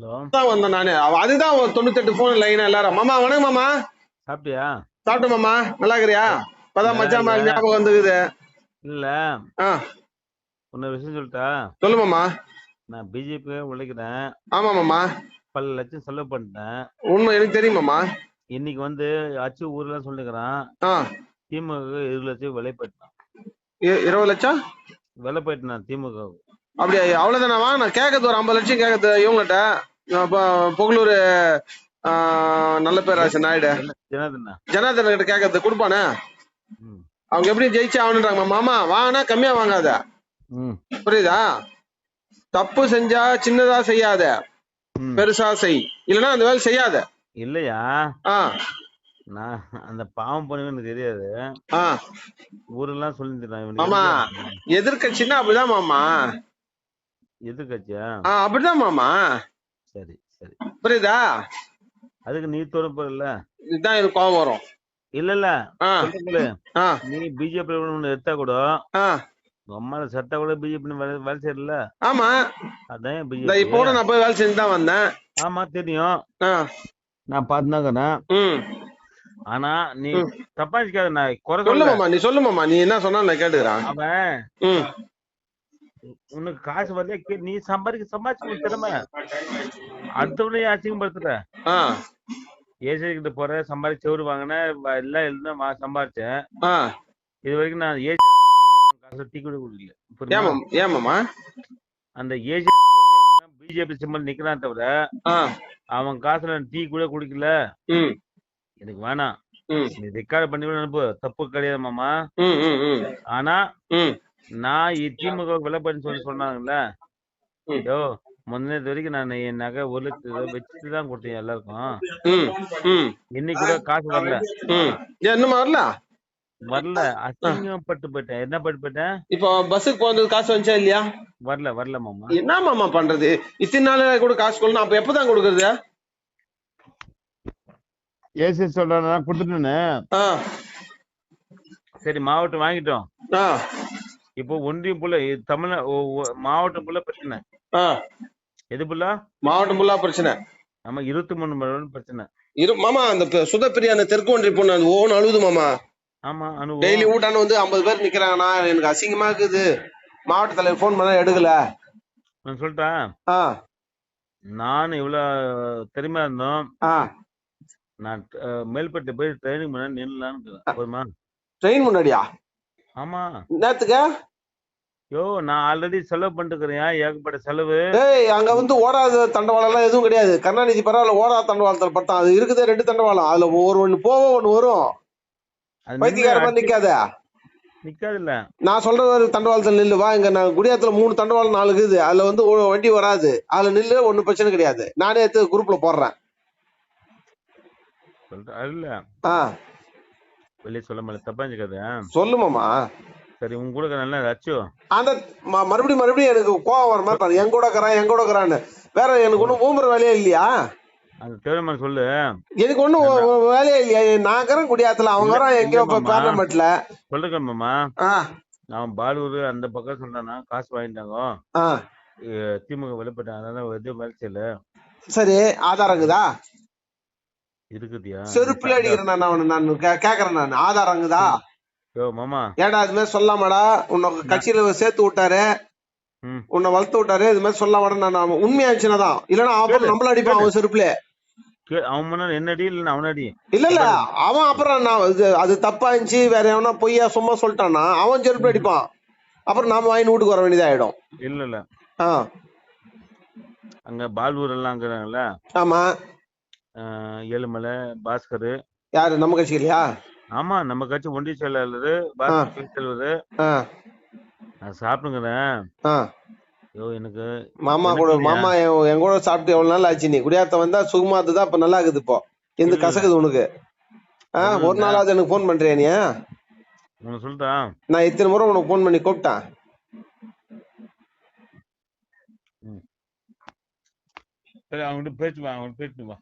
தான் வந்தேன் நானு. அதுதான் தொண்ணூத்தெட்டு போன் லைன் எல்லாரும். மாமா வணக்கம் மாமா. சாப்பிட்டியா? சாப்பிட்டு மாமா. நல்லா இருக்கிறியா? இப்பதான் மச்சான் மாதிரி ஞாபகம் வந்துக்குது. இல்ல. உன்ன விஷயம் சொல்லிட்டா? சொல்லு மாமா. நான் பிஜேபி உழைக்கிறேன். ஆமா மாமா. பல லட்சம் செலவு பண்ணிட்டேன். உண்மை எனக்கு தெரியும் மாமா. இன்னைக்கு வந்து அச்சு ஊர்ல சொல்லிக்கிறான். ஆ. திமுக இருபது லட்சம் விலை போயிட்டான். இருபது லட்சம்? விலை போயிட்டான் திமுக அப்படியா அவ்வளவுதானவா நான் கேட்கறது ஒரு ஐம்பது லட்சம் கேட்கறது இவங்ககிட்ட அப்ப புகழூர் நல்ல பேர் ஆச்சு நாயுடு. ஜனாதனா ஜனார்தன்? கிட்ட கேட்கறது கொடுப்பானே? அவங்க எப்படி ஜெயிச்சு ஆகணுன்றாங்க மாமா வாங்கினா கம்மியா வாங்காத. புரியுதா? தப்பு செஞ்சா சின்னதா செய்யாத. பெருசா செய். இல்லைன்னா அந்த வேலை செய்யாத. இல்லையா? நான் அந்த பாவம் பண்ணுவேன்னு எனக்கு தெரியாது. ஊரெல்லாம் சொல்லிட்டு மாமா எதிர்கட்சின்னா அப்படிதான் மாமா. எதிர்கட்சியா? அப்படிதான் மாமா. சரி சரி. புரியுதா? அதுக்கு நீ தோறப்ப இல்ல இதுதான் எனக்கு கோபம் வரும். இல்ல இல்ல. நீ பிஜேபி ஒண்ணு எடுத்தா கூட ஆ. உங்க அம்மா சட்டை கூட பிஜேபி வேலை செய்யல ஆமா. அதான் பிஜேபி இப்போ நான் போய் வேலை செஞ்சு தான் வந்தேன். ஆமா தெரியும். நான் பார்த்துனாக்கிறேன் ம். ஆனா நீ. தப்பா நான் குறை சொல்லு சொல்ல மாமா நீ சொல்லு மாமா. நீ என்ன சொன்னா நான் கேட்டுக்கிறேன். அவன் உனக்கு காசு வரல நீ சம்பாதிக்க சம்பாதிச்சு திறமை. அடுத்தவனே அசிங்கப்படுத்துற. ஆ. ஏசி கிட்ட போற சம்பாதிச்சு செவரு வாங்கின எல்லாம் எழுதுன சம்பாதிச்சேன். இது வரைக்கும் நான் ஏசி காசு டீ கூட குடிக்கல. ஏன் புரியுமா மாமா ஏன் மாமா அந்த ஏசி பிஜேபி சிம்பல் நிக்கிறான் தவிர அவன் காசுல டீ கூட குடிக்கல. எனக்கு வேணாம். நீ ரெக்கார்ட் பண்ணி கூட அனுப்பு. தப்பு கிடையாது மாமா. ஆனா நான் திமுக விலை பண்ணி சொல்லி சொன்னாங்கல்ல. ம். யோ முன்னே வரைக்கும் நான் என் நகை ஒரு லட்சம் வச்சுட்டு தான் கொடுத்தேன் எல்லாருக்கும். இன்னைக்கு கூட காசு வரல. இன்னும் வரல? வரல. அசிங்கப்பட்டு போயிட்டேன். என்ன பட்டு போயிட்டேன்? இப்போ பஸ்ஸுக்கு போனது காசு வந்துச்சா இல்லையா? வரல வரல மாமா. என்ன மாமா பண்றது? இத்தனை நாள் கூட காசு கொடுக்கணும். அப்ப எப்பதான் கொடுக்கறது? ஏசி சொல்றேன் கொடுத்துட்டேன்னு ஆ. சரி மாவட்டம் வாங்கிட்டோம். இப்போ ஒன்றியம் புள்ள தமிழ் மாவட்டம் புள்ள பிரச்சனை. ஆ. எது புள்ள? மாவட்டம் ஃபுல்லா பிரச்சனை. நம்ம இருபத்தி மூணு பிரச்சனை. இரு மாமா அந்த சுதப்பிரியா அந்த தெற்கு ஒன்றிய பொண்ணு அது ஓன் அழுகுது மாமா. ஆமா டெய்லி அனுபவம் ஊட்டான்னு வந்து ஐம்பது பேர் நிக்கிறாங்கண்ணா. எனக்கு அசிங்கமா இருக்குது. மாவட்ட தலைவர் ஃபோன் பண்ணா எடுக்கல. நான் சொல்லிட்டேன் நான் இவ்வளவு திறமையா இருந்தோம். நான் மேல்பட்டு போய் ட்ரைனிங் பண்ண நின்னலான்னு போதுமா? ட்ரெயின் முன்னாடியா? ஆமா. நேத்துக்கு யோ நான் ஆல்ரெடி செலவு பண்ணிட்டுக்கிறேன் ஏகப்பட்ட செலவு? ஏய் அங்க வந்து ஓடாத தண்டவாளம் எல்லாம் எதுவும் கிடையாது. கருணாநிதி பரவாயில்ல ஓடாத தண்டவாளத்தில் பட்டான். அது இருக்குதே ரெண்டு தண்டவாளம். அதுல ஒரு ஒண்ணு போவோம் ஒண்ணு வரும். பைத்தியக்கார மாதிரி நிக்காத? நிக்காதுல்ல. நான் சொல்ற ஒரு தண்டவாளத்தில் நில்லு வா. இங்க நான் குடியாத்துல மூணு தண்டவாளம் நாலு இருக்குது. அதுல வந்து வண்டி வராது. அதுல நில்லு ஒண்ணும் பிரச்சனை கிடையாது. நானே எடுத்து குரூப்ல போடுறேன். இல்ல. ஆ. வெளியே சொல்ல முடியல தப்பா இருக்காது சொல்லுமாமா சரி உங்க கூட நல்லா அச்சு அந்த மறுபடியும் மறுபடியும் எனக்கு கோவம் வர மாதிரி பாரு. என் கூட இருக்கிறான் என் கூட இருக்கிறான்னு. வேற எனக்கு ஒன்றும் ஊம்புற வேலையே இல்லையா? அந்த தேவரமான சொல்லு. எனக்கு ஒன்றும் வேலையே இல்லையா? நான் இருக்கிறேன் குடியாத்துல. அவங்க வரான் எங்கேயோ. பார்லமெண்ட்ல சொல்லுங்க மாமா. ஆ. நான் பாலூர் அந்த பக்கம் சொல்றேன்னா காசு வாங்கிட்டாங்க. திமுக வெளிப்பட்டாங்க. அதனால எதுவும் வேலை செய்யல. சரி ஆதாரம் இருக்குதா? இருக்குதியா? செருப்புல அடிக்கிறேன் நான் அவனை? நான் கேக்குறேன் நான். ஆதாரம் இருக்குதா? யோ மாமா. ஏடா இது மாதிரி சொல்லாமடா? உன்னை கட்சியில சேர்த்து விட்டாரு. உன்னை வளர்த்து விட்டாரு. இது மாதிரி சொல்லாமடா நான் அவன். உண்மையா இருந்துச்சுன்னா தான். இல்லைன்னா கேளு, நம்மள அடிப்பான் அவன் செருப்புல. அவன் என்ன அடி இல்ல அவன் அடி. இல்ல இல்ல. அவன் அப்புறம் நான் அது தப்பா இருந்துச்சு வேற எவனா பொய்யா சும்மா சொல்லிட்டான்னா அவன் செருப்புல அடிப்பான். அப்புறம் நாம வாங்கி வீட்டுக்கு வர வேண்டியதாயிடும் இல்ல இல்ல. ஆ. அங்க பாலூர் எல்லாம் ஆமா. ஏழுமலை பாஸ்கர். யாரு நம்ம கட்சியிலையா? ஆமா நம்ம கட்சி ஒன்றிய செயலாளர் பாஸ்கர் ஆ. நான் ஐயோ எனக்கு மாமா கூட மாமா என் கூட சாப்பிட்டு எவ்வளவு நாள் ஆச்சு நீ? குடியாத்த வந்தா சுகமா இருந்ததா? இப்ப நல்லா இருக்குது இப்போ. எந்த. கசக்குது உனக்கு. ஆ இல்ல. ஒரு நாளாவது எனக்கு ஃபோன் பண்றியா நீ? உனக்கு சொல்லிட்டான் நான் இத்தனை முறை உனக்கு ஃபோன் பண்ணி கூப்பிட்டேன். சரி அவங்ககிட்ட பேச்சு வா அவங்ககிட்ட பேச்சு வா.